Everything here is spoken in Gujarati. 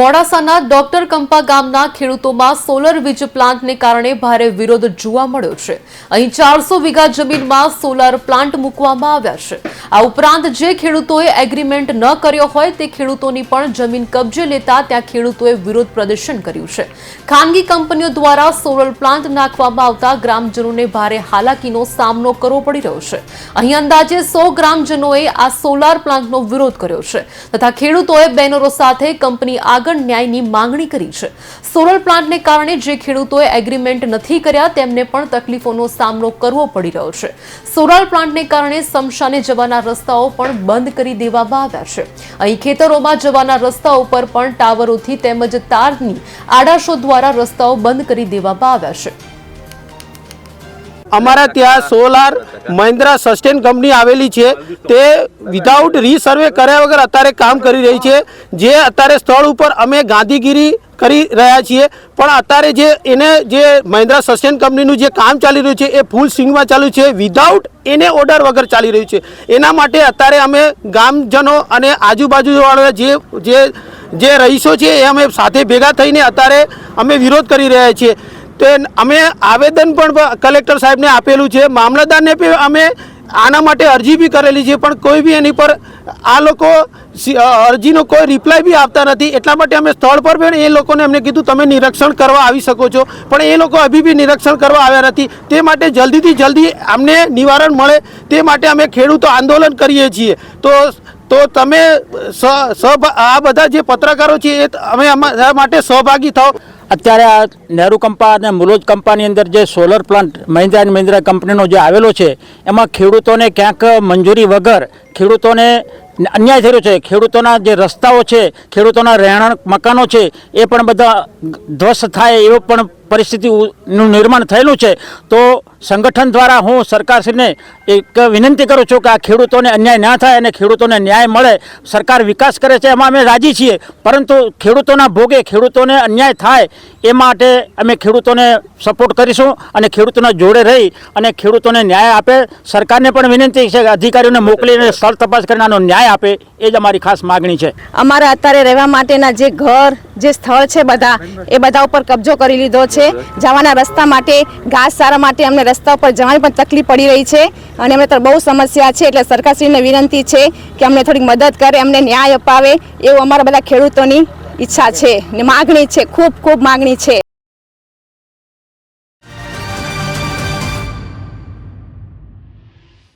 મોડાસાના ડોક્ટર કંપા ગામના ખેડૂતોમાં સોલર વીજ પ્લાન્ટને કારણે ભારે વિરોધ જોવા મળ્યો છે. અહીં ચારસો વીઘા જમીનમાં સોલાર પ્લાન્ટ મૂકવામાં આવ્યા છે. આ ઉપરાંત જે ખેડૂતોએ એગ્રીમેન્ટ ન કર્યો હોય તે ખેડૂતોની પણ જમીન કબજે લેતા ત્યાં ખેડૂતોએ વિરોધ પ્રદર્શન કર્યું છે. ખાનગી કંપનીઓ દ્વારા સોલર પ્લાન્ટ નાખવામાં આવતા ગ્રામજનોને ભારે હાલાકીનો સામનો કરવો પડી રહ્યો છે. અહીં અંદાજે સો ગ્રામજનોએ આ સોલાર પ્લાન્ટનો વિરોધ કર્યો છે. તથા ખેડૂતોએ બેનરો સાથે કંપની આગળ ન્યાયની માંગણી કરી છે. સોલર પ્લાન્ટને કારણે જે ખેડૂતોએ એગ્રીમેન્ટ નથી કર્યા, તેમને પણ તકલીફોનો સામનો કરવો પડી રહ્યો છે. સોલર પ્લાન્ટને કારણે સમશાને જવાના રસ્તાઓ પણ બંધ કરી દેવામાં આવ્યા છે. અહીં ખેતરોમાં જવાના રસ્તા ઉપર પણ ટાવરોથી તેમજ તારની આડાશો દ્વારા રસ્તાઓ બંધ કરી દેવામાં આવ્યા છે. અમારા ત્યાં સોલાર મહિન્દ્રા સસ્ટેન કંપની આવેલી છે. તે વિધાઉટ રીસર્વે કર્યા વગર અત્યારે કામ કરી રહી છે. જે અત્યારે સ્થળ ઉપર અમે ગાંધીગીરી કરી રહ્યા છીએ. પણ અત્યારે જે એને જે મહિન્દ્રા સસ્ટેન કંપનીનું જે કામ ચાલી રહ્યું છે, એ ફૂલ સ્વિંગમાં ચાલુ છે. વિધાઉટ એને ઓર્ડર વગર ચાલી રહ્યું છે. એના માટે અત્યારે અમે ગામજનો અને આજુબાજુવાળા જે જે જે રહીશો છે, એ અમે સાથે ભેગા થઈને અત્યારે અમે વિરોધ કરી રહ્યા છીએ. તો અમે આવેદન પણ કલેક્ટર સાહેબને આપેલું છે. મામલતદારને બી અમે આના માટે અરજી બી કરેલી છે, પણ કોઈ બી એની પર આ લોકો અરજીનો કોઈ રિપ્લાય બી આપતા નથી. એટલા માટે અમે સ્થળ પર પણ એ લોકોને અમને કીધું, તમે નિરીક્ષણ કરવા આવી શકો છો. પણ એ લોકો હજી બી નિરીક્ષણ કરવા આવ્યા નથી. તે માટે જલ્દીથી જલ્દી અમને નિવારણ મળે. તે માટે અમે ખેડૂતો આંદોલન કરીએ છીએ. તો તો તમે સ- આ બધા જે પત્રકારો છે, એ અમે માટે સહભાગી થાઓ. અત્યારે આ નહેરુ કંપા અને મુલોજ કંપાની અંદર જે solar plant Mahindra and Mahindra કંપનીનો જે આવેલો છે, એમાં ખેડૂતોને ક્યાંક મંજૂરી વગર ખેડૂતોને અન્યાય થયેલો છે. ખેડૂતોના જે રસ્તાઓ છે, ખેડૂતોના રહેણાંક મકાનો છે, એ પણ બધા ધ્વસ્ત થાય એવો પણ પરિસ્થિતિનું નિર્માણ થયેલું છે, તો સંગઠન દ્વારા હું સરકારશ્રીને એક વિનંતી કરું છું કે આ ખેડૂતોને અન્યાય ના થાય અને ખેડૂતોને ન્યાય મળે. સરકાર વિકાસ કરે છે, એમાં અમે રાજી છીએ, પરંતુ ખેડૂતોના ભોગે ખેડૂતોને અન્યાય થાય એ માટે અમે ખેડૂતોને સપોર્ટ કરીશું અને ખેડૂતોના જોડે રહી અને ખેડૂતોને ન્યાય આપે. સરકારને પણ વિનંતી છે કે અધિકારીઓને મોકલીને સ્થળ તપાસ કરીને આનો ન્યાય આપે, એ જ અમારી ખાસ માગણી છે. અમારા અત્યારે રહેવા માટેના જે ઘર, જે સ્થળ છે બધા, એ બધા ઉપર કબજો કરી લીધો છે. જવાના રસ્તા માટે, ઘાસ સારા માટે અમને રસ્તા ઉપર જવાની પણ તકલીફ પડી રહી છે અને અમને તો બહુ સમસ્યા છે. એટલે સરકારશ્રીને વિનંતી છે કે અમને થોડીક મદદ કરે, અમને ન્યાય અપાવે એવું અમારા બધા ખેડૂતોની ઈચ્છા છે ને માગણી છે, ખૂબ ખૂબ માગણી છે.